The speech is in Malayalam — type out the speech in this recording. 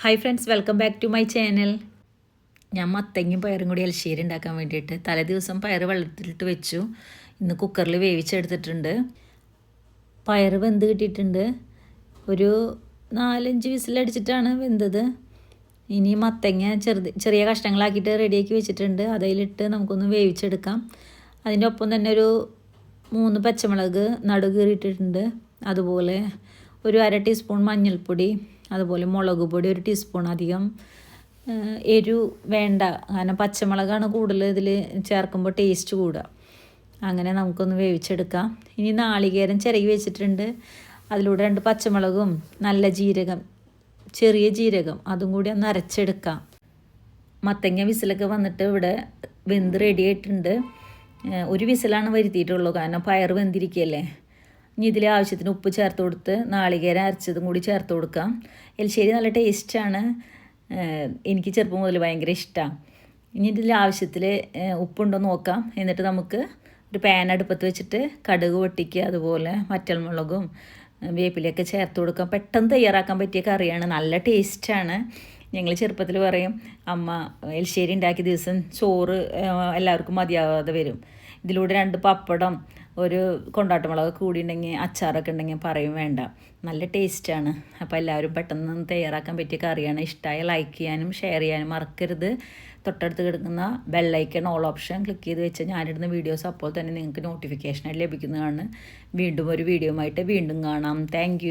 Hi friends welcome back to my channel ഞാൻ മത്തങ്ങയും പയറും കൂടി എൽശ്ശേരി ഉണ്ടാക്കാൻ വേണ്ടിയിട്ട് തലേ ദിവസം പയർ വെള്ളത്തിലിട്ട് വെച്ചു. ഇന്ന് കുക്കറിൽ വേവിച്ചെടുത്തിട്ടുണ്ട്. പയർ വെന്ത് കിട്ടിയിട്ടുണ്ട്. ഒരു നാലഞ്ച് വിസിലടിച്ചിട്ടാണ് വെന്തത്. ഇനി മത്തങ്ങ ചെറുത് ചെറിയ കഷ്ണങ്ങളാക്കിയിട്ട് റെഡിയാക്കി വെച്ചിട്ടുണ്ട്. അതിലിട്ട് നമുക്കൊന്ന് വേവിച്ചെടുക്കാം. അതിന്റെ ഒപ്പം തന്നെ ഒരു മൂന്ന് പച്ചമുളക് നടുകീറിയിട്ടിട്ടുണ്ട് അതുപോലെ ഒരു അര ടീസ്പൂൺ മഞ്ഞൾപ്പൊടി അതുപോലെ മുളക് പൊടി ഒരു ടീസ്പൂൺ അധികം. എരു വേണ്ട. കാരണം പച്ചമുളകാണ് കൂടുതൽ ഇതിൽ ചേർക്കുമ്പോൾ ടേസ്റ്റ് കൂടുക. അങ്ങനെ നമുക്കൊന്ന് വേവിച്ചെടുക്കാം. ഇനി നാളികേരം ചിരകി വെച്ചിട്ടുണ്ട്. അതിലൂടെ രണ്ട് പച്ചമുളകും നല്ല ജീരകം ചെറിയ ജീരകം അതും കൂടി ഒന്ന് അരച്ചെടുക്കാം. മത്തങ്ങ വിസിലൊക്കെ വന്നിട്ട് ഇവിടെ വെന്ത് റെഡി ആയിട്ടുണ്ട്. ഒരു വിസിലാണ് വരുത്തിയിട്ടുള്ളൂ. കാരണം പയർ വെന്തിരിക്കുകയല്ലേ? ഇനി ഇതിൽ ആവശ്യത്തിന് ഉപ്പ് ചേർത്ത് കൊടുത്ത് നാളികേരം അരച്ചതും കൂടി ചേർത്ത് കൊടുക്കാം. എലിശ്ശേരി നല്ല ടേസ്റ്റാണ് എനിക്ക് ചെറുപ്പം മുതൽ ഭയങ്കര ഇഷ്ടമാണ് ഇനി ഇതിൽ ആവശ്യത്തിൽ ഉപ്പുണ്ടോ നോക്കാം. എന്നിട്ട് നമുക്ക് ഒരു പാൻ അടുപ്പത്ത് വെച്ചിട്ട് കടുക് പൊട്ടിക്കുക അതുപോലെ മറ്റൽമുളകും ഏഹ് വേപ്പിലയൊക്കെ ചേർത്ത് കൊടുക്കാം. പെട്ടെന്ന് തയ്യാറാക്കാൻ പറ്റിയ കറിയാണ്. നല്ല ടേസ്റ്റാണ് ഞങ്ങൾ ചെറുപ്പത്തിൽ പറയും അമ്മ എൽശ്ശേരി ഉണ്ടാക്കിയ ദിവസം ചോറ് എല്ലാവർക്കും മതിയാവാതെ വരും. ഇതിലൂടെ രണ്ട് പപ്പടം ഒരു കൊണ്ടാട്ടമുളക് കൂടി ഉണ്ടെങ്കിൽ അച്ചാറൊക്കെ ഉണ്ടെങ്കിൽ പറയും വേണ്ട നല്ല ടേസ്റ്റാണ് അപ്പോൾ എല്ലാവരും പെട്ടെന്ന് തയ്യാറാക്കാൻ പറ്റിയ കറിയാണ് ഇഷ്ടമായ ലൈക്ക് ചെയ്യാനും ഷെയർ ചെയ്യാനും മറക്കരുത്. തൊട്ടടുത്ത് കിടക്കുന്ന ബെല്ലൈക്കൺ ഓൾ ഓപ്ഷൻ ക്ലിക്ക് ചെയ്ത് വെച്ചാൽ ഞാനിടുന്ന വീഡിയോസ് അപ്പോൾ തന്നെ നിങ്ങൾക്ക് നോട്ടിഫിക്കേഷനായിട്ട് ലഭിക്കുന്നതാണ്. വീണ്ടും ഒരു വീഡിയോ ആയിട്ട് വീണ്ടും കാണാം. താങ്ക്